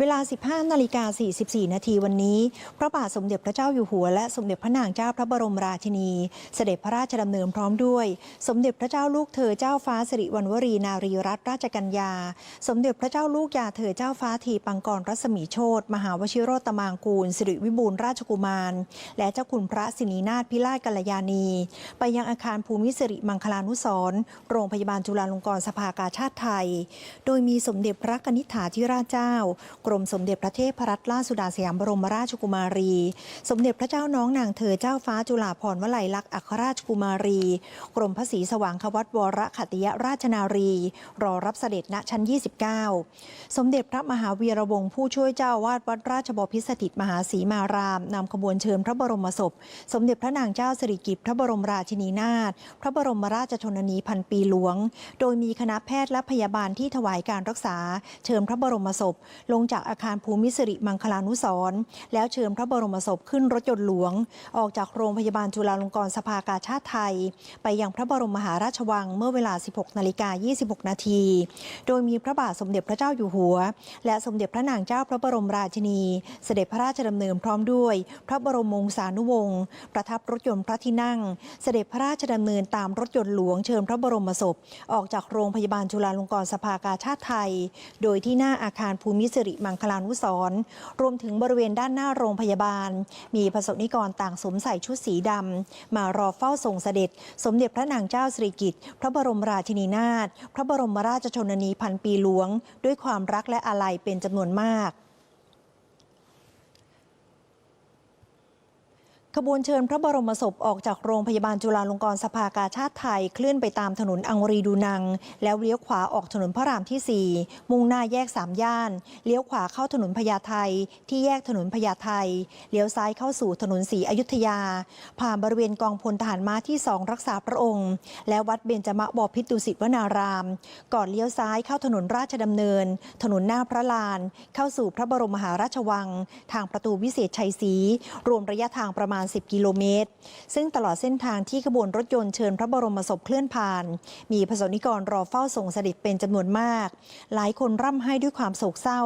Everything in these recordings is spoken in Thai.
เวลา 15 นาฬิกา 44 นาทีวันนี้ พระบาทสมเด็จพระเจ้าอยู่หัว และสมเด็จพระนางเจ้าพระบรมราชินี เสด็จพระราชดำเนินพร้อมด้วย สมเด็จพระเจ้าลูกเธอเจ้าฟ้าสิริวัณวรีนารีรัตนราชกัญญา สมเด็จพระเจ้าลูกยาเธอเจ้าฟ้าทีปังกรรัศมีโชตมหาวชิโรตมางกูล สิริวิบูลราชกุมาร และเจ้าคุณพระสินีนาถพิราชกัลยาณี ไปยังอาคารภูมิสิริมังคลานุสร์โรงพยาบาลจุฬาลงกรณ์สภากาชาติไทย โดยมีสมเด็จพระกนิษฐาธิราชเจ้ากรมสมเด็จพระเทพรัตนราชสุดาสยามบรมราชกุมารี สมเด็จพระเจ้าน้องนางเธอเจ้าฟ้าจุฬาภรณ์วลัยลักษณ์อัครราชกุมารี กรมพระศรีสว่างควัตวรขัติยราชนารี รอรับเสด็จณชั้น 29 สมเด็จพระมหาวีระวงศ์ผู้ช่วยเจ้าอาวาดวัดราชบพิสถิตมหาศรีมารามนำขบวนเชิญพระบรมศพ สมเด็จพระนางเจ้าสิริกิติ์พระบรมราชินีนาถพระบรมราชชนนีพันปีหลวง โดยมีคณะแพทย์และพยาบาลที่ถวายการรักษา เชิญพระบรมศพลงจากอาคารภูมิสิริมังคลานุสร์แล้วเชิญพระบรมศพขึ้นรถยนต์หลวง ออกจากโรงพยาบาลจุฬาลงกรณ์สภากาชาติไทย ไปยังพระบรมมหาราชวังเมื่อเวลา 16 นาฬิกา 26 นาที โดยมีพระบาทสมเด็จพระเจ้าอยู่หัว และสมเด็จพระนางเจ้าพระบรมราชินี เสด็จพระราชดำเนินพร้อมด้วย พระบรมวงศานุวงศ์ประทับรถยนต์พระที่นั่ง เสด็จพระราชดำเนินตามรถยนต์หลวงเชิญพระบรมศพ ออกจากโรงพยาบาลจุฬาลงกรณ์สภากาชาติไทย โดยที่หน้าอาคารภูมิสิริมงคลานุสรรวมถึงบริเวณด้านหน้าโรงพยาบาล มีประสบนิกรต่างสวมใส่ชุดสีดำมารอเฝ้าส่งเสด็จ สมเด็จพระนางเจ้าสิริกิติ์พระบรมราชินีนาถพระบรมราชชนนีพันปีหลวง ด้วยความรักและอาลัยเป็นจำนวนมาก ขบวนเชิญพระบรมศพออกจากโรงพยาบาลจุฬาลงกรณ์สภากาชาติไทยเคลื่อนไปตามถนนอังรีดูนัง แล้วเลี้ยวขวาออกถนนพระรามที่ 4 มุ่งหน้าแยกสามย่าน เลี้ยวขวาเข้าถนนพญาไทที่แยกถนนพญาไทเลี้ยวซ้ายเข้าสู่ถนนศรีอยุธยา ผ่านบริเวณกองพลทหารม้าที่2รักษาพระองค์ และวัดเบญจมบพิตรดุสิตวนาราม ก่อนเลี้ยวซ้ายเข้าถนนราชดำเนิน ถนนหน้าพระลาน เข้าสู่พระบรมมหาราชวัง ทางประตูวิเศษชัยศรีรวมระยะทางประมาณ10 กิโลเมตร ซึ่งตลอดเส้นทางที่ขบวนรถยนต์เชิญพระบรมศพเคลื่อนผ่าน มีประสบนิกรรอเฝ้าส่งเสด็จเป็นจำนวนมาก หลายคนร่ำไห้ด้วยความโศกเศร้า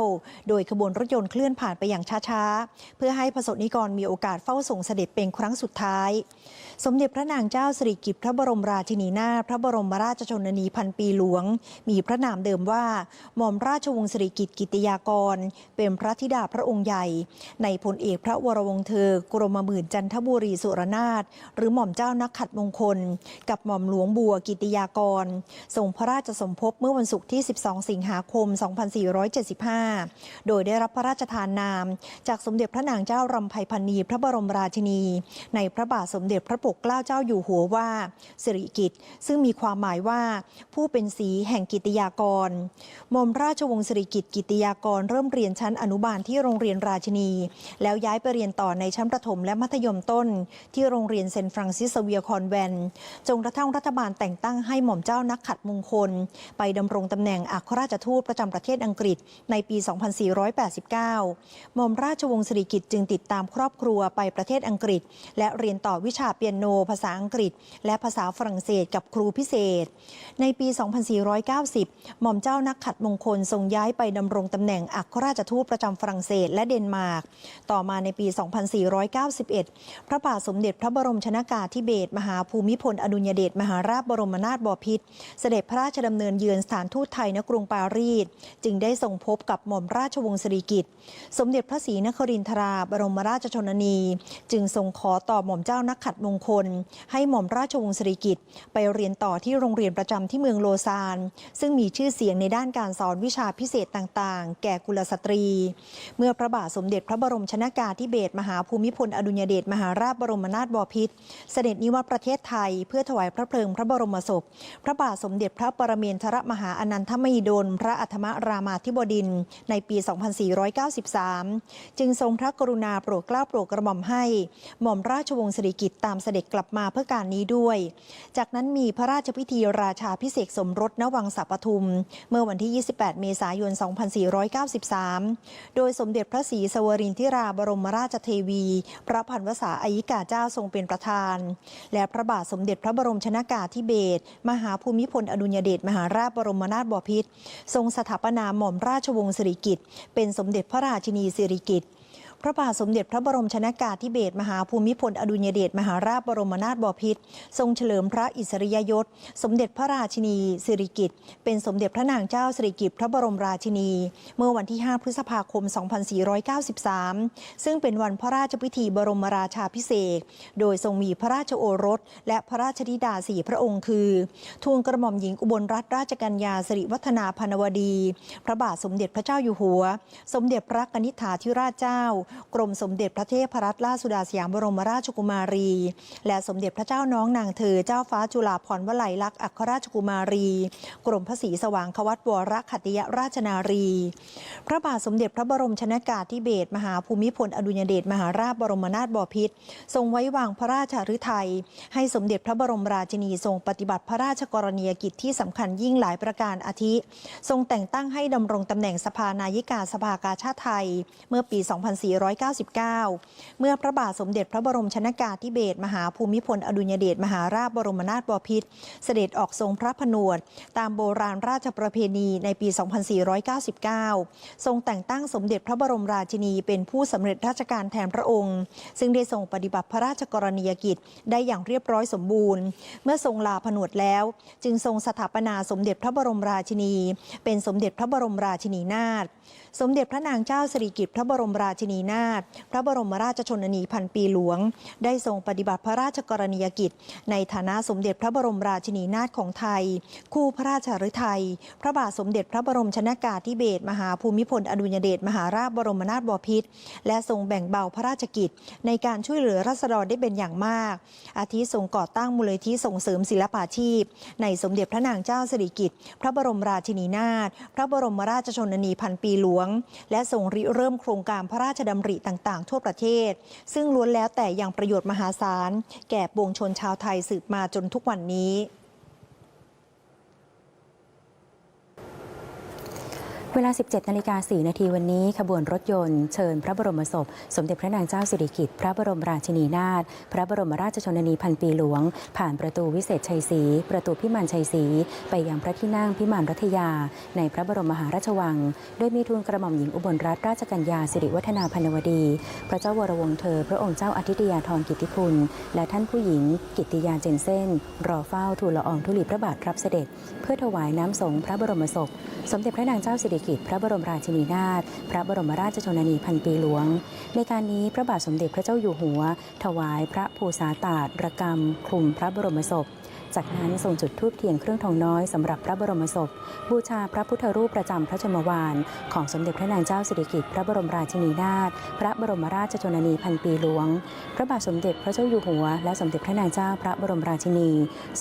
โดยขบวนรถยนต์เคลื่อนผ่านไปอย่างช้าๆ เพื่อให้ประสบนิกรมีโอกาสเฝ้าส่งเสด็จเป็นครั้งสุดท้าย สมเด็จพระนางเจ้าสิริกิติ์พระบรมราชินีนาถพระบรมราชชนนีพันปีหลวง มีพระนามเดิมว่าหม่อมราชวงศ์สิริกิติ์กิติยากร เป็นพระธิดาพระองค์ใหญ่ ในพลเอกพระวรวงศ์เธอกรมหมื่นจันทบุรีสุรนาถหรือหม่อมเจ้านักขัดมงคล กับหม่อมหลวงบัวกิติยากรทรงพระราชสมภพเมื่อวันศุกร์ที่ 12 สิงหาคม 2475 โดยได้รับพระราชทานนาม จากสมเด็จพระนางเจ้ารำไพพันนีพระบรมราชินี ในพระบาทสมเด็จพระปกเกล้าเจ้าอยู่หัวว่าสิริกิตซึ่งมีความหมายว่าผู้เป็นสีแห่งกิติยากรหม่อมราชวงศ์สิริกิติ์กิติยากรเริ่มเรียนชั้นอนุบาลที่โรงเรียนราชินี แล้วย้ายไปเรียนต่อในชั้นประถมและมัธยมต้น ที่โรงเรียนเซนฟรังซิสเวียคอนแวนจนกระทั่งรัฐบาลแต่งตั้งให้หม่อมเจ้านักขัดมงคล ไปดำรงตำแหน่งอัครราชทูตประจำประเทศอังกฤษในปี 2489 หม่อมราชวงศ์สิริกิตจึงติดตามครอบครัวไปประเทศอังกฤษ และเรียนต่อวิชาเปียโน ภาษาอังกฤษ และภาษาฝรั่งเศสกับครูพิเศษ ในปี 2490 หม่อมเจ้านักขัดมงคลทรงย้ายไปดำรงตำแหน่งอัครราชทูตประจำฝรั่งเศสและเดนมาร์ก ต่อมาในปี 2491 พระบาทสมเด็จพระบรมชนากาธิเบศรมหาภูมิพลอดุลยเดชมหาราชบรมนาถบพิตรเสด็จพระราชดำเนินเยือนสถานทูตไทยณกรุงปารีสจึงได้ทรงพบกับหม่อมราชวงศ์สิริกิติ์สมเด็จพระศรีนครินทราบรมราชชนนี จึงทรงขอต่อหม่อมเจ้านักขัดมงคล ให้หม่อมราชวงศ์สิริกิติ์ไปเรียนต่อที่โรงเรียนประจำที่เมืองโลซาน ซึ่งมีชื่อเสียงในด้านการสอนวิชาพิเศษต่างๆ แก่กุลสตรี เมื่อพระบาทสมเด็จพระบรมชนากาธิเบศรมหาภูมิพลอดุลยเดชมหาราชบรมนาถบพิตรเสด็จนิวัตประเทศไทย เพื่อถวายพระเพลิงพระบรมศพ พระบาทสมเด็จพระปรเมนทรมหาอนันทมหิดล พระอัธมรามาธิบดิน ในปี 2493 จึงทรงพระกรุณาโปรดเกล้าโปรดกระหม่อมให้ หม่อมราชวงศ์สิริกิติ์ตามเสด็จกลับมาเพื่อการนี้ด้วย จากนั้นมีพระราชพิธีราชาพิเศษสมรสณวังสัปทุม เมื่อวันที่ 28 เมษายน 2493 โดยสมเด็จพระศรีสวรินทิราบรมราชเทวี พระพันวษาอายิกาเจ้าทรงเป็นประธาน และพระบาทสมเด็จพระบรมชนากาธิเบศรมหาภูมิพลอดุลยเดชมหาราชบรมนาถบพิตรทรงสถาปนาหม่อมราชวงศ์สิริกิติ์เป็นสมเด็จพระราชินีสิริกิติ์ พระบาทสมเด็จพระบรมชนากาธิเบศรมหาภูมิพลอดุลยเดชมหาราชบรมนาถบพิตรทรงเฉลิมพระอิสริยยศ สมเด็จพระราชินีสิริกิติ์เป็นสมเด็จพระนางเจ้าสิริกิติ์พระบรมราชินี เมื่อวันที่ 5 พฤษภาคม 2493 ซึ่งเป็นวันพระราชพิธีบรมราชาพิเศษโดยทรงมีพระราชโอรส และพระราชธิดาสี่พระองค์คือทูลกระหม่อมหญิงอุบลรัตนราชกัญญาสิริวัฒนาพนวดี พระบาทสมเด็จพระเจ้าอยู่หัว สมเด็จพระกนิษฐาธิราชเจ้ากรมสมเด็จพระเทพรัตนราชสุดาสยามบรมราชกุมารี และสมเด็จพระเจ้าน้องนางเธอเจ้าฟ้าจุฬาภรณ์วลัยลักษณ์อัครราชกุมารี กรมพระศรีสว่างควัตวรขัติยราชนารี พระบาทสมเด็จพระบรมชนากาธิเบศรมหาภูมิพลอดุลยเดชมหาราชบรมนาถบพิตรทรงไว้วางพระราชฤทัยให้สมเด็จพระบรมราชินีทรงปฏิบัติพระราชกรณียกิจที่สำคัญยิ่งหลายประการอาทิ ทรงแต่งตั้งให้ดำรงตำแหน่งสภานายิกาสภากาชาติไทย เมื่อปี 24 2499 เมื่อพระบาทสมเด็จพระบรมชนากาธิเบศรมหาภูมิพล อดุลยเดชมหาราชบรมนาถบพิตรเสด็จออกทรงพระผนวด ตามโบราณราชประเพณีในปี 2499 ทรงแต่งตั้งสมเด็จพระบรมราชินีเป็นผู้สำเร็จราชการแทนพระองค์ ซึ่งได้ทรงปฏิบัติพระราชกรณียกิจได้อย่างเรียบร้อยสมบูรณ์ เมื่อทรงลาผนวดแล้ว จึงทรงสถาปนาสมเด็จพระบรมราชินี เป็นสมเด็จพระบรมราชินีนาถ สมเด็จพระนางเจ้าสิริกิติ์พระบรมราชินีนาถพระบรมราชชนนีพันปีหลวง ได้ทรงปฏิบัติพระราชกรณียกิจ ในฐานะสมเด็จพระบรมราชินีนาถของไทย คู่พระราชฤทัยพระบาทสมเด็จพระบรมชนากาธิเบศรมหาภูมิพลอดุลยเดชมหาราชบรมนาถบพิตรและทรงแบ่งเบาพระราชกิจ ในการช่วยเหลือรัษฎรได้เป็นอย่างมาก อาทิทรงก่อตั้งมูลนิธิส่งเสริมศิลปาชีพ ในสมเด็จพระนางเจ้าสิริกิติ์พระบรมราชินีนาถพระบรมราชชนนีพันปีหลวงและทรงริเริ่มโครงการพระราชดำริต่างๆ ทั่วประเทศ ซึ่งล้วนแล้วแต่ยังประโยชน์มหาศาล แก่ปวงชนชาวไทยสืบมาจนทุกวันนี้ เวลา 17 นาฬิกา 4 นาทีวันนี้ ขบวนรถยนต์เชิญพระบรมศพ สมเด็จพระนางเจ้าสิริกิติ์พระบรมราชินีนาถพระบรมราชชนนีพันปีหลวง ผ่านประตูวิเศษชัยศรีประตูพิมานชัยศรีไปยังพระที่นั่งพิมานรัตยา ในพระบรมมหาราชวัง โดยมีทูลกระหม่อมหญิงอุบลรัตนราชกัญญาสิริวัฒนาพันวดี พระเจ้าวรวงศ์เธอ พระองค์เจ้าอาทิตยาธรกิติคุณ และท่านผู้หญิง กิติยาเจนเซนรอเฝ้าทูลละอองธุลีพระบาทรับเสด็จ เพื่อถวายน้ำสงฆ์พระบรมศพ สมเด็จพระนางเจ้าสิริกิจพระบรมราชินีนาถพระบรมราชชนนีพันปีหลวง ในการนี้พระบาทสมเด็จพระเจ้าอยู่หัว ถวายพระภูษาตาดระกรรมคลุมพระบรมศพ จากนั้นทรงจุดธูปเทียนเครื่องทองน้อยสำหรับพระบรมศพ บูชาพระพุทธรูปประจำพระชนมวาน ของสมเด็จพระนางเจ้าสิริกิติ์พระบรมราชินีนาถพระบรมราชชนนีพันปีหลวง พระบาทสมเด็จพระเจ้าอยู่หัว และสมเด็จพระนางเจ้าพระบรมราชินี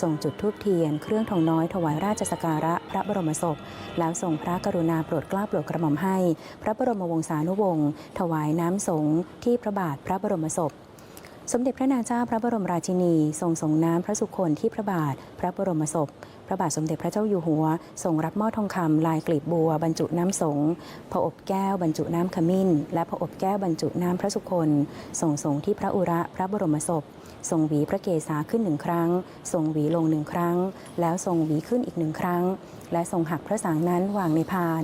ทรงจุดธูปเทียน เครื่องทองน้อยถวายราชสกการะพระบรมศพ แล้วทรงพระกรุณาโปรดเกล้าโปรดกระหม่อมให้ พระบรมวงศานุวงศ์ถวายน้ำสงฆ์ที่พระบาทพระบรมศพ สมเด็จพระนางเจ้าพระบรมราชินี ทรงส่งน้ำพระสุคนที่พระบาท พระบรมศพ พระบาทสมเด็จพระเจ้าอยู่หัว ทรงรับหม้อทองคำลายกลีบบัวบรรจุน้ำสงพระอบแก้วบรรจุน้ำขมิ้น และพระอบแก้วบรรจุน้ำพระสุคนส่งส่งที่พระอุระพระบรมศพ ทรงหวีพระเกศาขึ้นหนึ่งครั้ง ทรงหวีลงหนึ่งครั้ง แล้วทรงหวีขึ้นอีกหนึ่งครั้ง และทรงหักพระสังนั้นวางในพาน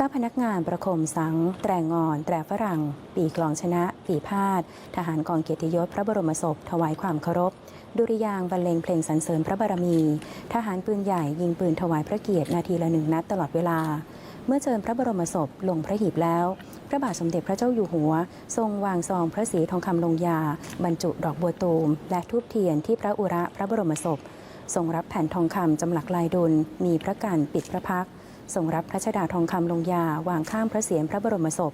เจ้าพนักงานประโคมสัง แตรงอน แตรฝรั่ง ปีกลองชนะ ปีพาดทหารกองเกียรติยศพระบรมศพ ถวายความเคารพ ดุริยางบรรเลงเพลงสรรเสริญพระบารมี ทหารปืนใหญ่ยิงปืนถวายพระเกียรตินาทีละหนึ่งนัดตลอดเวลา เมื่อเชิญพระบรมศพลงพระหีบแล้ว พระบาทสมเด็จพระเจ้าอยู่หัว ทรงวางซองพระศรีทองคำลงยา บรรจุดอกบัวตูม และทูบเทียนที่พระอุระพระบรมศพทรงรับแผ่นทองคำจำหลักลายดุลมีพระกันปิดพระพัก ทรงรับพระชดาทองคำลงยาวางข้ามพระเศียรพระบรมศพ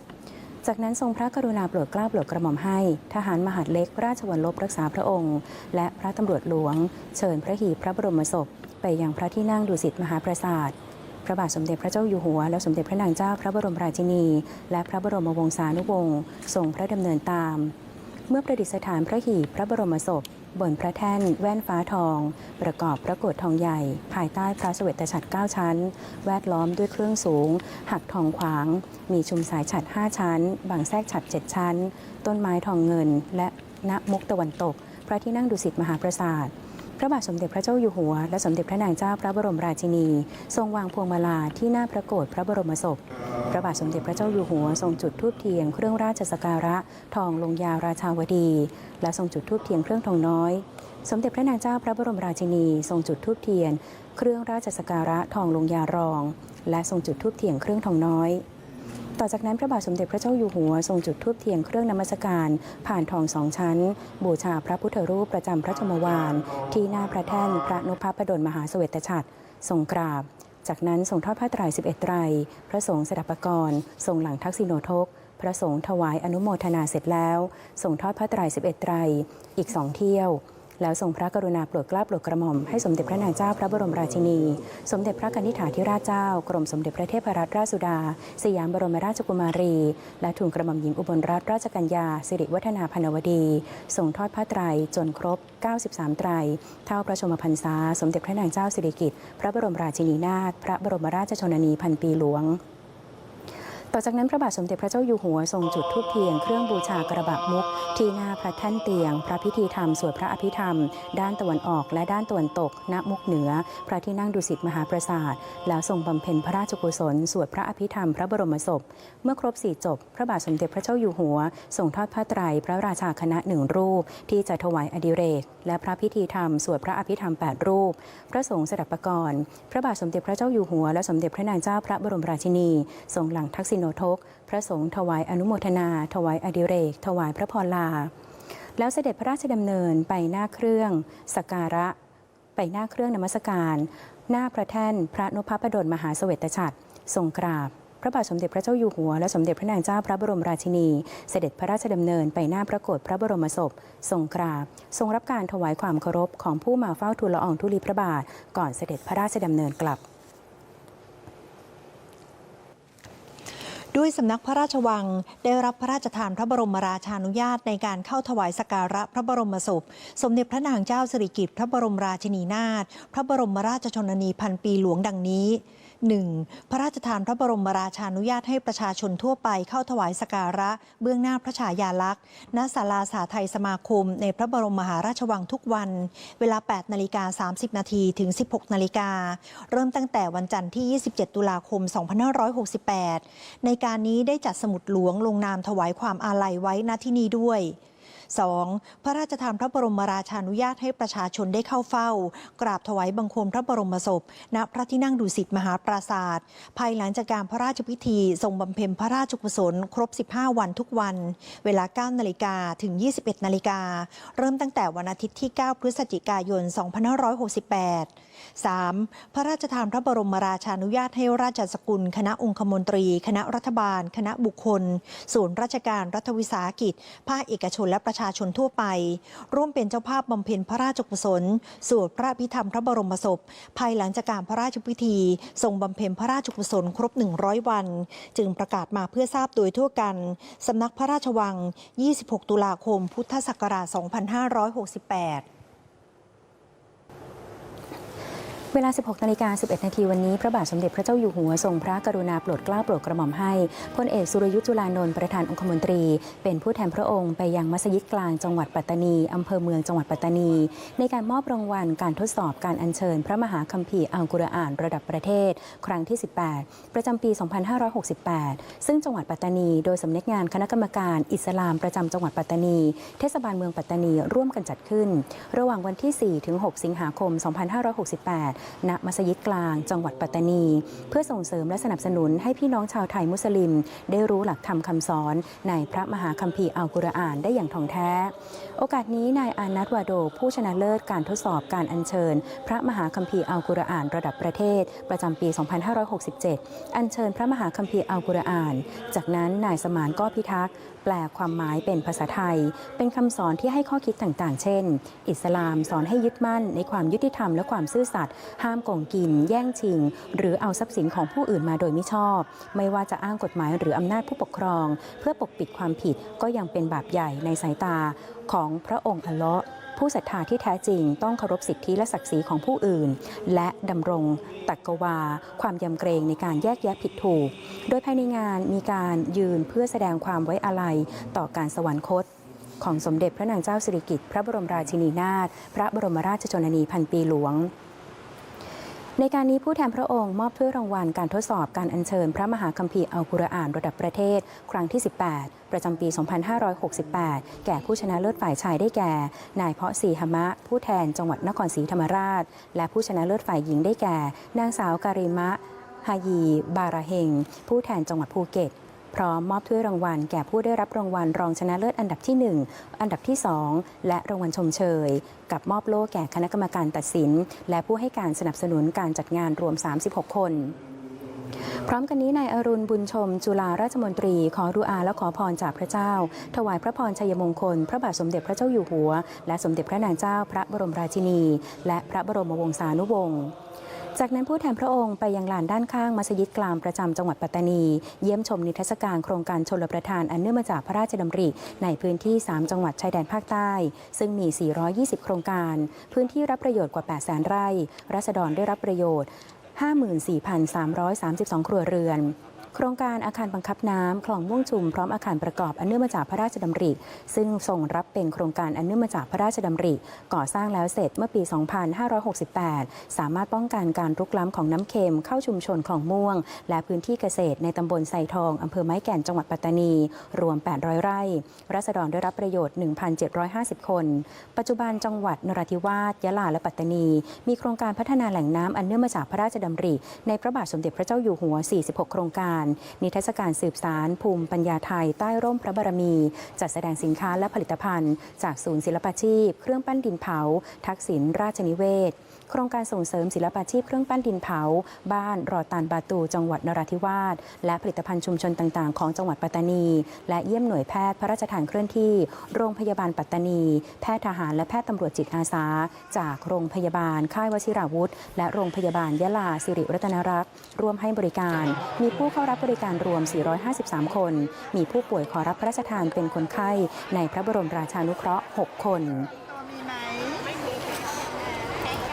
จากนั้นทรงพระกรุณาโปรดเกล้าโปรดกระหม่อมให้ ทหารมหาดเล็กราชวัลลบรักษาพระองค์ และพระตำรวจหลวง เชิญพระหีพระบรมศพ ไปยังพระที่นั่งดุสิตมหาปราสาทพระบาทสมเด็จพระเจ้าอยู่หัว และสมเด็จพระนางเจ้าพระบรมราชินี และพระบรมวงศานุวงศ์ทรงพระดำเนินตาม เมื่อประดิษฐานพระหีบพระบรมศพ บนพระแท่นแว่นฟ้าทอง ประกอบพระโกฏทองใหญ่ ภายใต้พระเสวตฉัตร9ชั้น แวดล้อมด้วยเครื่องสูง หักทองขวาง มีชุมสายฉัตร5ชั้น บางแทรกฉัตร7ชั้น ต้นไม้ทองเงิน และณมุกตะวันตก พระที่นั่งดุสิตมหาปราสาท ระบาทสมเด็จพระเจ้าอยู่หัว และสมเด็จพระนางเจ้าพระบรมราชินี ทรงวางพวงมาลาที่หน้าพระโกฏพระบรมศพ พระบาทสมเด็จพระเจ้าอยู่หัว ทรงจุดธูปเทียนเครื่องราชสักการะ ทองลงยาราชาวดี และทรงจุดธูปเทียนเครื่องทองน้อย สมเด็จพระนางเจ้าพระบรมราชินี ทรงจุดธูปเทียน เครื่องราชสักการะทองลงยารอง และทรงจุดธูปเทียนเครื่องทองน้อย ต่อจากนั้นพระบาทสมเด็จพระเจ้าอยู่หัวทรงจุดธูปเทียนเครื่องนมัสการ ผ่านทองสองชั้น บูชาพระพุทธรูปประจำพระชมวาน ที่หน้าพระแท่นพระนพพดลมหาสเสวตฉัตรทรงกราบ จากนั้นทรงทอดผ้าไตร11 ไตร พระสงฆ์สดับปกรณ์ทรงหลังทักษิโนทก พระสงฆ์ถวายอนุโมทนาเสร็จแล้วทรงทอดผ้าไตร11 ไตร อีกสองเที่ยว แล้วทรงพระกรุณาโปรดเกล้าโปรดกระหม่อมให้สมเด็จพระนางเจ้าพระบรมราชินี สมเด็จพระกนิษฐาธิราชเจ้ากรมสมเด็จพระเทพรัตนราชสุดา สยามบรมราชกุมารี และทูลกระหม่อมหญิงอุบลรัตนราชกัญญาสิริวัฒนาพนวดีทรงทอดผ้าไตรจนครบ 93 ไตร เท่าพระชมพรรษา สมเด็จพระนางเจ้าสิริกิติ์พระบรมราชินีนาถพระบรมราชชนนีพันปีหลวง ต่อจากนั้นพระบาทสมเด็จพระเจ้าอยู่หัวทรงจุดธูปเทียนเครื่องบูชากระบะมุก ที่หน้าพระแท่นเตียง พระพิธีธรรมสวดพระอภิธรรม ด้านตะวันออกและด้านตะวันตก ณ มุกเหนือ พระที่นั่งดุสิตมหาปราสาท แล้วทรงบำเพ็ญพระราชกุศลสวดพระอภิธรรมพระบรมศพ เมื่อครบสี่จบ พระบาทสมเด็จพระเจ้าอยู่หัวทรงทอดผ้าไตรพระราชาคณะหนึ่งรูป ที่จะถวายอดิเรก และพระพิธีธรรมสวดพระอภิธรรม 8 รูป พระสงฆ์สดับปกรณ์พระบาทสมเด็จพระเจ้าอยู่หัวและสมเด็จพระนางเจ้าพระบรมราชินีทรงหลังทักษิณโนทก พระสงฆ์ถวายอนุโมทนา ถวายอดิเรก ถวายพระพรลา แล้วเสด็จพระราชดำเนินไปหน้าเครื่องสการะ ไปหน้าเครื่องนมัสการ หน้าพระแท่นพระนพพดลมหาเสวตฉัตรทรงกราบพระบาทสมเด็จพระเจ้าอยู่หัวและสมเด็จพระนางเจ้าพระบรมราชินี เสด็จพระราชดำเนินไปหน้าพระโกฏพระบรมศพทรงกราบ ทรงรับการถวายความเคารพของผู้มาเฝ้าทูลละอองธุลีพระบาท ก่อนเสด็จพระราชดำเนินกลับ ด้วยสำนักพระราชวังได้รับพระราชทานพระบรมราชานุญาตในการเข้าถวายสักการะพระบรมศพ สมเด็จพระนางเจ้าสิริกิติ์พระบรมราชินีนาถพระบรมราชชนนีพันปีหลวงดังนี้ 1. พระราชทานพระบรมราชานุญาตให้ประชาชนทั่วไปเข้าถวายสกการะ เบื้องหน้าพระฉายาลักษณ์ ณ ศาลาสาไทยสมาคม ในพระบรมมหาราชวังทุกวัน เวลา 8 นาฬิกา 30 นาทีถึง 16 นาฬิกา เริ่มตั้งแต่วันจันทร์ที่ 27 ตุลาคม 2568 ในการนี้ได้จัดสมุดหลวงลงนามถวายความอาลัยไว้ณที่นี้ด้วย 2. พระราชทานพระบรมราชานุญาตให้ประชาชนได้เข้าเฝ้า กราบถวายบังคมพระบรมศพ ณพระที่นั่งดุสิตมหาปราศาสตร์ภายหลังจากการพระราชพิธี ทรงบำเพ็ญพระราชกุศลครบ 15 วันทุกวัน เวลา 9 นาฬิกาถึง 21 นาฬิกา เริ่มตั้งแต่วันอาทิตย์ที่ 9 พฤศจิกายน 2568 3. พระราชทานพระบรมราชานุญาตให้ราชสกุล คณะองคมนตรี คณะรัฐบาล คณะบุคคล ส่วนราชการรัฐวิสาหกิจ ภาคเอกชนและประชาชนทั่วไป ร่วมเป็นเจ้าภาพบำเพ็ญพระราชกุศลสวดพระพิธรรมพระบรมศพ ภายหลังจากการพระราชพิธี ทรงบำเพ็ญพระราชกุศลครบ 100 วัน จึงประกาศมาเพื่อทราบโดยทั่วกันสำนักพระราชวัง 26 ตุลาคม พุทธศักราช 2568 เวลา 16นาฬิกา11 นาทีวันนี้ พระบาทสมเด็จพระเจ้าอยู่หัวทรงพระกรุณาโปรดเกล้าโปรดกระหม่อมให้พลเอกสุรยุทธ์จุลานนท์ประธานองคมนตรี เป็นผู้แทนพระองค์ไปยังมัสยิดกลางจังหวัดปัตตานีอำเภอเมืองจังหวัดปัตตานี ในการมอบรางวัลการทดสอบการอัญเชิญ พระมหาคัมภีร์อัลกุรอานระดับประเทศ ครั้งที่ 18 ประจำปี 2568 ซึ่งจังหวัดปัตตานี โดยสำนักงานคณะกรรมการอิสลามประจำจังหวัดปัตตานี เทศบาลเมืองปัตตานีร่วมกันจัดขึ้น ระหว่างวันที่4ถึง6สิงหาคม 2568ณมัสยิดกลาง จังหวัดปัตตานี เพื่อส่งเสริมและสนับสนุนให้พี่น้องชาวไทยมุสลิม ได้รู้หลักธรรมคำสอนในพระมหาคัมภีร์อัลกุรอานได้อย่างท่องแท้โอกาสนี้นายอานัทวาโด ผู้ชนะเลิศการทดสอบการอัญเชิญ พระมหาคัมภีร์อัลกุรอานระดับประเทศ ประจำปี 2567 อัญเชิญพระมหาคัมภีร์อัลกุรอาน จากนั้นนายสมานก็พิทักษ์แปลความหมายเป็นภาษาไทย เป็นคำสอนที่ให้ข้อคิดต่างๆ เช่น อิสลามสอนให้ยึดมั่นในความยุติธรรมและความซื่อสัตย์ ห้ามโกงกิน แย่งชิง หรือเอาทรัพย์สินของผู้อื่นมาโดยมิชอบ ไม่ว่าจะอ้างกฎหมายหรืออำนาจผู้ปกครอง เพื่อปกปิดความผิดก็ยังเป็นบาปใหญ่ในสายตาของพระองค์อัลเลาะห์ผู้ศรัทธาที่แท้จริงต้องเคารพสิทธิและศักดิ์ศรีของผู้อื่น และดำรงตักกวา ความยำเกรงในการแยกแยะผิดถูก โดยภายในงานมีการยืนเพื่อแสดงความไว้อาลัยต่อการสวรรคต ของสมเด็จพระนางเจ้าสิริกิติ์พระบรมราชินีนาถพระบรมราชชนนีพันปีหลวง ในการนี้ผู้แทนพระองค์มอบถ้วยรางวัลการทดสอบการอัญเชิญ พระมหาคัมภีร์อัลกุรอานระดับประเทศ ครั้งที่ 18 ประจำปี 2568 แก่ผู้ชนะเลิศฝ่ายชายได้แก่ นายเพาะศรีหมะ ผู้แทนจังหวัดนครศรีธรรมราช และผู้ชนะเลิศฝ่ายหญิงได้แก่ นางสาวการิมะฮายี บาราเฮง ผู้แทนจังหวัดภูเก็ต พร้อมมอบถ้วยรางวัลแก่ผู้ได้รับรางวัลรองชนะเลิศอันดับที่ 1 อันดับที่ 2 และรางวัลชมเชย กับมอบโล่แก่คณะกรรมการตัดสิน และผู้ให้การสนับสนุนการจัดงานรวม 36 คนพร้อมกันนี้นายอรุณบุญชม จุฬาราชมนตรี ขอดุอาและขอพรจากพระเจ้า ถวายพระพรชัยมงคล พระบาทสมเด็จพระเจ้าอยู่หัว และสมเด็จพระนางเจ้าพระบรมราชินี และพระบรมวงศานุวงศ์ จากนั้นผู้แทนพระองค์ไปยังลานด้านข้างมัสยิดกลางประจำจังหวัดปัตตานี เยี่ยมชมนิทรรศการโครงการชลประทานอันเนื่องมาจากพระราชดำริในพื้นที่ 3 จังหวัดชายแดนภาคใต้ ซึ่งมี 420 โครงการ พื้นที่รับประโยชน์กว่า8แสนไร่ รัษฎรได้รับประโยชน์ 54,332 ครัวเรือน โครงการอาคารบังคับน้ำคลองม่วงชุมพร้อมอาคารประกอบอันเนื่องมาจากพระราชดำริ ซึ่งทรงรับเป็นโครงการอันเนื่องมาจากพระราชดำริ ก่อสร้างแล้วเสร็จเมื่อปี 2568 สามารถป้องกันการรุกล้ำของน้ำเค็มเข้าชุมชนคลองม่วง และพื้นที่เกษตรในตำบลไซทองอำเภอไม้แก่นจังหวัดปัตตานี รวม 800 ไร่รัษฎรได้รับประโยชน์ 1,750 คน ปัจจุบันจังหวัดนราธิวาสยะลาและปัตตานี มีโครงการพัฒนาแหล่งน้ำอันเนื่องมาจากพระราชดำริ ในพระบาทสมเด็จพระเจ้าอยู่หัว 46 โครงการนิทรรศการสืบสาร ภูมิปัญญาไทยใต้ร่มพระบารมี จัดแสดงสินค้าและผลิตภัณฑ์ จากศูนย์ศิลปาชีพ เครื่องปั้นดินเผา ทักษิณราชนิเวศ โครงการส่งเสริมศิลปาชีพเครื่องปั้นดินเผา บ้านรอตานบาตูจังหวัดนราธิวาส และผลิตภัณฑ์ชุมชนต่าง ๆ ของจังหวัดปัตตานี และเยี่ยมหน่วยแพทย์พระราชทานเคลื่อนที่ โรงพยาบาลปัตตานี แพทย์ทหารและแพทย์ตำรวจจิตอาสา จากโรงพยาบาล ค่ายวชิราวุธ และโรงพยาบาลยะลาสิริรัตนรักษ์ร่วมให้บริการ มีผู้เข้ารับบริการรวม 453 คน มีผู้ป่วยขอรับพระราชทานเป็นคนไข้ในพระบรมราชานุเคราะห์ 6 คน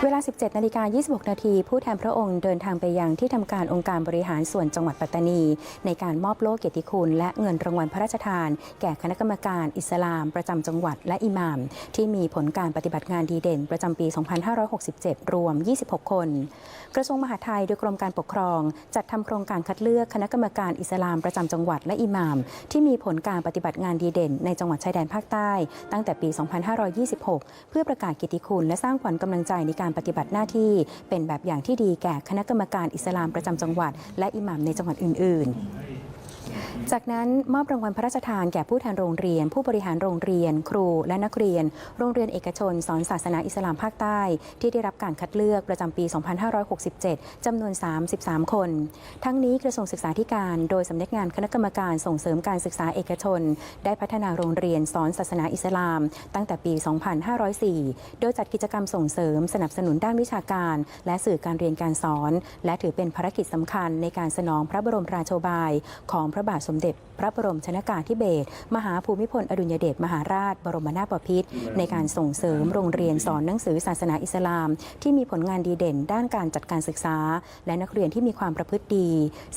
เวลา 17นาฬิกา26 นาทีผู้แทนพระองค์เดินทางไปยังที่ทำการองค์การบริหารส่วนจังหวัดปัตตานี ในการมอบโล่เกียรติคุณ และเงินรางวัลพระราชทาน แก่คณะกรรมการอิสลาม ประจำจังหวัดและอิหม่าม ที่มีผลการปฏิบัติงานดีเด่น ประจำปี 2567 รวม 26 คน กระทรวงมหาดไทยโดยกรมการปกครอง จัดทำโครงการคัดเลือกคณะกรรมการอิสลามประจำจังหวัดและอิหม่าม ที่มีผลการปฏิบัติงานดีเด่น ในจังหวัดชายแดนภาคใต้ ตั้งแต่ปี 2526 เพื่อประกาศเกียรติคุณและสร้างขวัญกำลังใจในการปฏิบัติหน้าที่ เป็นแบบอย่างที่ดีแก่คณะกรรมการอิสลามประจำจังหวัด และอิหม่ามในจังหวัดอื่น ๆ จากนั้นมอบรางวัลพระราชทานแก่ผู้แทนโรงเรียน ผู้บริหารโรงเรียน ครูและนักเรียน โรงเรียนเอกชน สอนศาสนาอิสลามภาคใต้ ที่ได้รับการคัดเลือกประจำปี 2567 จำนวน 33 คน ทั้งนี้กระทรวงศึกษาธิการ โดยสำนักงานคณะกรรมการส่งเสริมการศึกษาเอกชน ได้พัฒนาโรงเรียนสอนศาสนาอิสลาม ตั้งแต่ปี 2504 โดยจัดกิจกรรมส่งเสริมสนับสนุนด้านวิชาการ และสื่อการเรียนการสอน และถือเป็นภารกิจสำคัญในการสนองพระบรมราโชบาย ของพระบาทสมเด็จพระบรมชนากาธิเบศรมหาภูมิพลอดุลยเดชมหาราช บรมนาถบพิตรในการส่งเสริมโรงเรียนสอนหนังสือศาสนาอิสลาม ที่มีผลงานดีเด่นด้านการจัดการศึกษา และนักเรียนที่มีความประพฤติดี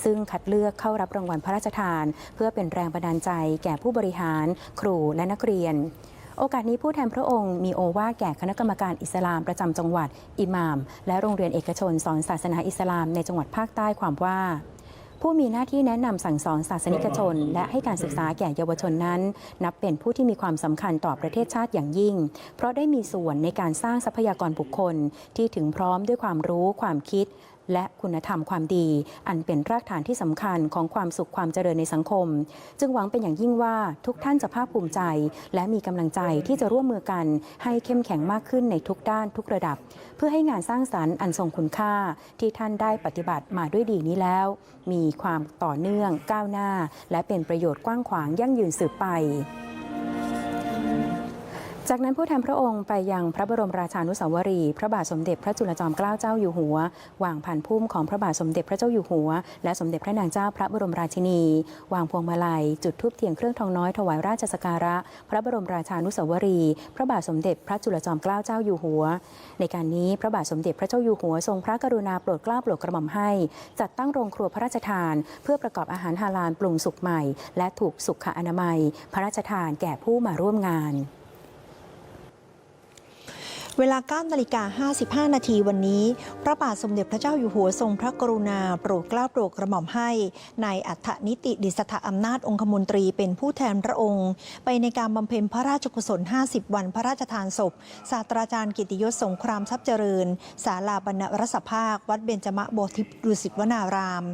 ซึ่งคัดเลือกเข้ารับรางวัลพระราชทาน เพื่อเป็นแรงบันดาลใจแก่ผู้บริหาร ครูและนักเรียนโอกาสนี้ผู้แทนพระองค์มีโอวาทแก่คณะกรรมการอิสลามประจำจังหวัด อิหม่าม และโรงเรียนเอกชนสอนศาสนาอิสลามในจังหวัดภาคใต้ความว่า ผู้มีหน้าที่แนะนำสั่งสอนศาสนิกชน และให้การศึกษาแก่เยาวชนนั้น นับเป็นผู้ที่มีความสำคัญต่อประเทศชาติอย่างยิ่ง เพราะได้มีส่วนในการสร้างทรัพยากรบุคคลที่ถึงพร้อมด้วยความรู้ความคิด และคุณธรรมความดี อันเป็นรากฐานที่สำคัญของความสุขความเจริญในสังคม จึงหวังเป็นอย่างยิ่งว่าทุกท่านจะภาคภูมิใจ และมีกำลังใจที่จะร่วมมือกันให้เข้มแข็งมากขึ้นในทุกด้านทุกระดับ เพื่อให้งานสร้างสรรค์อันทรงคุณค่าที่ท่านได้ปฏิบัติมาด้วยดีนี้แล้ว มีความต่อเนื่องก้าวหน้า และเป็นประโยชน์กว้างขวางยั่งยืนสืบไป จากนั้นผู้แทนพระองค์ไปยังพระบรมราชานุสาวรีพระบาทสมเด็จพระจุลจอมเกล้าเจ้าอยู่หัววางผ่านพุ่มของพระบาทสมเด็จพระเจ้าอยู่หัว และสมเด็จพระนางเจ้าพระบรมราชินี วางพวงมาลัย จุดธูปเทียนเครื่องทองน้อยถวายราชสการะ พระบรมราชานุสาวรี พระบาทสมเด็จพระจุลจอมเกล้าเจ้าอยู่หัว ในการนี้พระบาทสมเด็จพระเจ้าอยู่หัวทรงพระกรุณาโปรดเกล้าโปรดกระหม่อมให้ จัดตั้งโรงครัวพระราชทาน เพื่อประกอบอาหารฮาลาลปรุงสุกใหม่ และถูกสุขอนามัย พระราชทานแก่ผู้มาร่วมงาน เวลา9นาฬิกา 55 นาทีวันนี้ พระบาทสมเด็จพระเจ้าอยู่หัวทรงพระกรุณาโปรดเกล้าโปรดกระหม่อมให้นายอัฏฐนิติดิสถาอำนาจองคมนตรีเป็นผู้แทนพระองค์ ไปในการบำเพ็ญพระราชกุศล 50 วันพระราชทานศพ ศาสตราจารย์กิติยศสงครามทรัพย์เจริญ ศาลาบรรณรสภาค วัดเบญจมบพิตรดุสิตวนาราม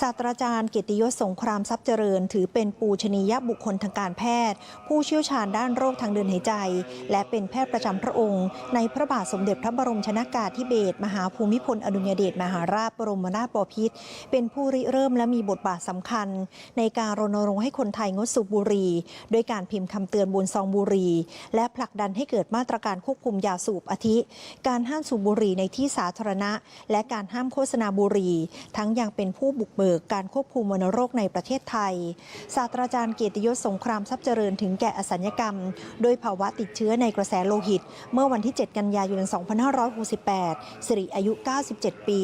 ศาสตราจารย์กิติยศสงครามทรัพย์เจริญ ถือเป็นปูชนียบุคคลทางการแพทย์ ผู้เชี่ยวชาญด้านโรคทางเดินหายใจ และเป็นแพทย์ประจำพระองค์ในพระบาทสมเด็จพระบรมชนากาธิเบศรมหาภูมิพล อดุลยเดชมหาราชบรมนาถบพิตรเป็นผู้ริเริ่มและมีบทบาทสำคัญ ในการรณรงค์ให้คนไทยงดสูบบุหรี่ด้วยการพิมพ์คำเตือนบนซองบุหรี่และผลักดันให้เกิดมาตรการควบคุมยาสูบอาทิ การห้ามสูบบุหรี่ในที่สาธารณะ และการห้ามโฆษณาบุหรี่ ทั้งยังเป็นผู้บุกเบิกการควบคุมวัณโรคในประเทศไทย ศาสตราจารย์เกียรติยศสงครามทรัพย์เจริญถึงแก่อสัญญกรรม โดยภาวะติดเชื้อในกระแสโลหิต เมื่อวันที่ 7กันยายน 2568สิริอายุ 97 ปี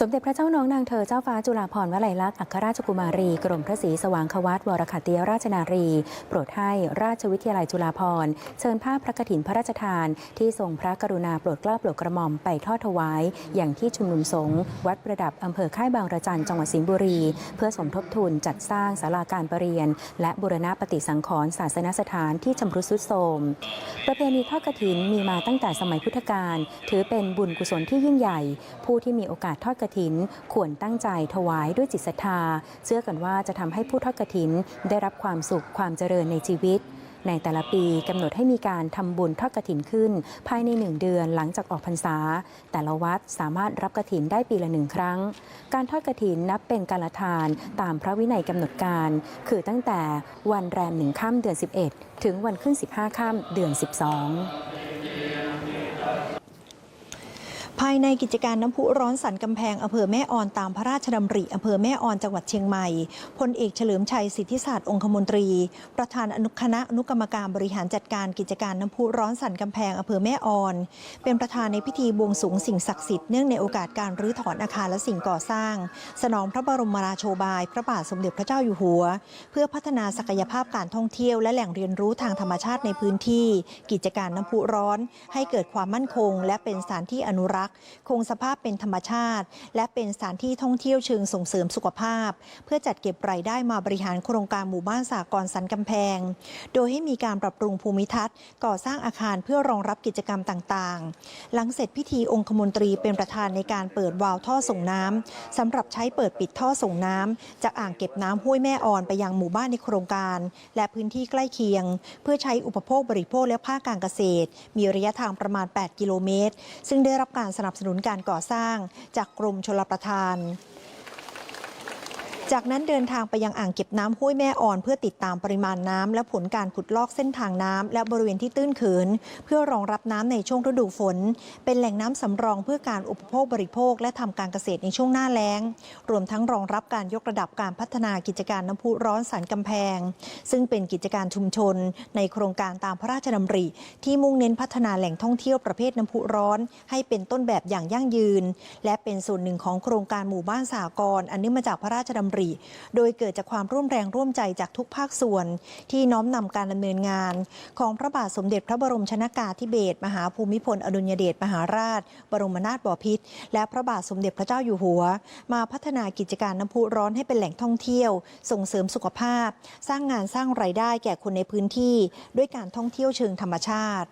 สมเด็จพระเจ้าน้องนางเธอเจ้าฟ้าจุฬาภรณ์วลัยลักษณ์อัครราชกุมารี กรมพระศรีสว่างควัตวรคัตติยราชนารี โปรดให้ราชวิทยาลัยจุฬาภรณ์เชิญภาพพระกฐินพระราชทาน ที่ทรงพระกรุณาโปรดเกล้าโปรดกระหม่อมไปทอดถวาย อย่างที่ชุมนุมสงฆ์วัดประดับอำเภอค่ายบางระจันจังหวัดสิงห์บุรี เพื่อสมทบทุนจัดสร้างศาลาการประเรียน และบูรณะปฏิสังขรณ์ศาสนสถานที่ชำรุดทรุดโทรมประเพณีทอดกฐินมีมาตั้งแต่สมัยพุทธกาลถือเป็นบุญกุศลที่ยิ่งใหญ่ ผู้ที่มีโอกาสทอดกฐินควรตั้งใจถวายด้วยจิตศรัทธา เชื่อกันว่าจะทำให้ผู้ทอดกฐินได้รับความสุขความเจริญในชีวิตในแต่ละปีกำหนดให้มีการทำบุญทอดกฐินขึ้น ภายในหนึ่งเดือนหลังจากออกพรรษา แต่ละวัดสามารถรับกฐินได้ปีละหนึ่งครั้ง การทอดกฐินนับเป็นการละทานตามพระวินัยกำหนดการ คือตั้งแต่วันแรมหนึ่งค่ำเดือน 11 ถึงวันขึ้น 15 ค่ำเดือน 12 ภายในกิจการน้ำพุร้อนสันกำแพงอำเภอแม่ออนตามพระราชดำริอำเภอแม่ออนจังหวัดเชียงใหม่พลเอกเฉลิมชัยสิทธิศาสตร์องคมนตรี ประธานอนุคณะอนุกรรมการบริหารจัดการกิจการน้ำพุร้อนสันกำแพงอำเภอแม่ออน เป็นประธานในพิธีบวงสรวงสิ่งศักดิ์สิทธิ์เนื่องในโอกาสการรื้อถอนอาคารและสิ่งก่อสร้าง สนองพระบรมราโชบาย พระบาทสมเด็จพระเจ้าอยู่หัว เพื่อพัฒนาศักยภาพการท่องเที่ยวและแหล่งเรียนรู้ทางธรรมชาติในพื้นที่ กิจการน้ำพุร้อน ให้เกิดความมั่นคง และเป็นสถานที่อนุรักษ์คงสภาพเป็นธรรมชาติ และเป็นสถานที่ท่องเที่ยวเชิงส่งเสริมสุขภาพ เพื่อจัดเก็บรายได้มาบริหารโครงการหมู่บ้านสากรสันกำแพง โดยให้มีการปรับปรุงภูมิทัศน์ ก่อสร้างอาคารเพื่อรองรับกิจกรรมต่างๆ หลังเสร็จพิธีองคมนตรีเป็นประธานในการเปิดวาล์วท่อส่งน้ำสำหรับใช้เปิดปิดท่อส่งน้ำจากอ่างเก็บน้ำห้วยแม่อ่อนไปยังหมู่บ้านในโครงการ และพื้นที่ใกล้เคียง เพื่อใช้อุปโภคบริโภคและภาคการเกษตร มีระยะทางประมาณ 8 กิโลเมตร ซึ่งได้รับการสนับสนุนการก่อสร้างจากกรมชลประทาน จากนั้นเดินทางไปยังอ่างเก็บน้ำห้วยแม่อ่อน เพื่อติดตามปริมาณน้ำและผลการขุดลอกเส้นทางน้ำและบริเวณที่ตื้นเขิน เพื่อรองรับน้ำในช่วงฤดูฝน เป็นแหล่งน้ำสำรองเพื่อการอุปโภคบริโภค และทำการเกษตรในช่วงหน้าแล้ง รวมทั้งรองรับการยกระดับการพัฒนากิจการน้ำพุร้อนสันกำแพง ซึ่งเป็นกิจการชุมชน ในโครงการตามพระราชดำริ ที่มุ่งเน้นพัฒนาแหล่งท่องเที่ยวประเภทน้ำพุร้อน ให้เป็นต้นแบบอย่างยั่งยืน และเป็นส่วนหนึ่งของโครงการหมู่บ้านสากรอันเนื่องมาจากพระราชดำริโดยเกิดจากความร่วมแรงร่วมใจจากทุกภาคส่วน ที่น้อมนำการดำเนินงาน ของพระบาทสมเด็จพระบรมชนากาธิเบศรมหาภูมิพลอดุลยเดชมหาราช บรมนาถบพิตรและพระบาทสมเด็จพระเจ้าอยู่หัว มาพัฒนากิจการน้ำพุร้อนให้เป็นแหล่งท่องเที่ยว ส่งเสริมสุขภาพ สร้างงานสร้างรายได้แก่คนในพื้นที่ ด้วยการท่องเที่ยวเชิงธรรมชาติ